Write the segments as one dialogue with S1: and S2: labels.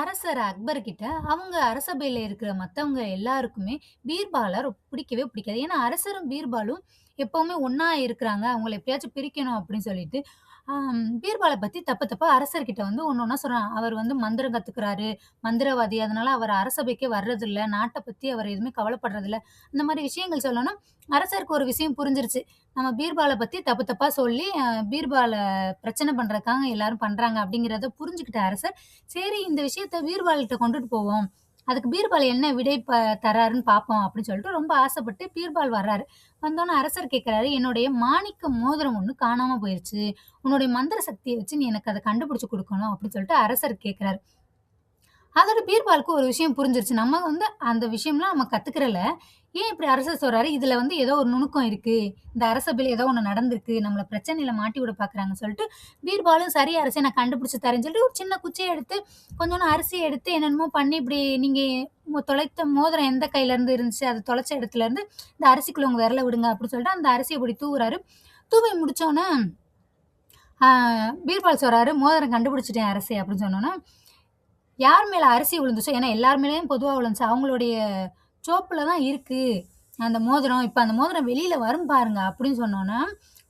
S1: அரசர் அக்பர் கிட்ட அவங்க அரசபையில இருக்கிற மத்தவங்க எல்லாருக்குமே பீர்பால பிடிக்கவே பிடிக்காது. ஏன்னா அரசரும், பீர்பாலும் எப்பவுமே ஒன்னா இருக்கிறாங்க. அவங்கள எப்படியாச்சும் பிரிக்கணும் அப்படின்னு சொல்லிட்டு, ஆம் பீர்பால பத்தி தப்பு தப்பா அரசர்கிட்ட வந்து ஒண்ணு ஒண்ணா சொல்றாங்க. அவர் வந்து மந்திரம் கத்துக்கிறாரு, மந்திரவாதி. அதனால அவர் அரசபைக்கே வர்றதில்ல. நாட்டை பத்தி அவர் எதுவுமே கவலைப்படுறதில்ல. இந்த மாரி விஷயங்கள் சொல்லவும், அரசருக்கு ஒரு விஷயம் புரிஞ்சிருச்சு. நம்ம பீர்பால பத்தி தப்பு தப்பா சொல்லி, அ பீர்பால பிரச்சனை பண்றதுக்காக எல்லாரும் பண்றாங்க அப்படிங்கிறத புரிஞ்சுக்கிட்ட அரசர், சரி இந்த விஷயத்த பீர்பால்ட்ட கொண்டுட்டு போவோம். அதுக்கு பீர்பால் என்ன விடை ப தராருன்னு பார்ப்போம் அப்படின்னு சொல்லிட்டு ரொம்ப ஆசைப்பட்டு பீர்பால் வர்றாரு. வந்தோன்னே அரசர் கேட்குறாரு "என்னுடைய மாணிக்க மோதிரம் ஒண்ணு காணாம போயிருச்சு. உன்னுடைய மந்திர சக்தியை வச்சு நீ எனக்கு அதை கண்டுபிடிச்சு கொடுக்கணும் அப்படின்னு சொல்லிட்டு அரசர் கேட்கிறாரு. அதோட பீர்பாலுக்கு ஒரு விஷயம் புரிஞ்சிருச்சு. நம்ம வந்து அந்த விஷயம்லாம் நம்ம கத்துக்கிறல. ஏன் இப்படி அரசர் சொல்றாரு? இதுல வந்து ஏதோ ஒரு நுணுக்கம் இருக்கு. இந்த அரசபையில ஏதோ ஒண்ணு நடந்திருக்கு. நம்மள பிரச்சனையில மாட்டி விட பார்க்குறாங்கன்னு சொல்லிட்டு, பீர்பாலும் சரி அரசே நான் கண்டுபிடிச்சு தரேன்னு சொல்லிட்டு, ஒரு சின்ன குச்சியை எடுத்து, கொஞ்சோண்டு அரிசியை எடுத்து என்னென்னமோ பண்ணி இப்படி நீங்க தொலைத்த மோதிரம் எந்த கையில இருந்து இருந்துச்சு, அது தொலைச்ச இடத்துல இருந்து இந்த அரிசிக்குள்ள உங்க விரல விடுங்க அப்படின்னு சொல்லிட்டு, அந்த அரிசியை இப்படி தூவுறாரு. தூவி முடிச்சோன்னே பீர்பால் சொல்றாரு, "மோதிரம் கண்டுபிடிச்சிட்டேன் அரசே" அப்படின்னு சொன்னோன்னா யார் மேலே அரிசி விழுந்துச்சோ ஏன்னா எல்லார் மேலேயும் பொதுவாக விழுந்துச்சு. அவங்களுடைய சோப்பில் தான் இருக்குது அந்த மோதிரம். இப்போ அந்த மோதிரம் வெளியில் வரும் பாருங்க அப்படின்னு சொன்னோன்னா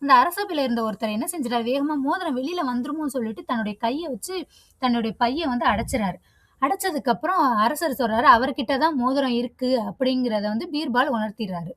S1: அந்த அரசபையில் இருந்த ஒருத்தர் என்ன செஞ்சிட்டார் வேகமாக மோதிரம் வெளியில் வந்துருமோன்னு சொல்லிட்டு தன்னுடைய கையை வச்சு தன்னுடைய பையை வந்து அடைச்சுறாரு. அடைச்சதுக்கப்புறம் அரசர் சொல்கிறாரு அவர்கிட்ட தான் மோதிரம் இருக்குது அப்படிங்கிறத வந்து பீர்பால் உணர்த்திடுறாரு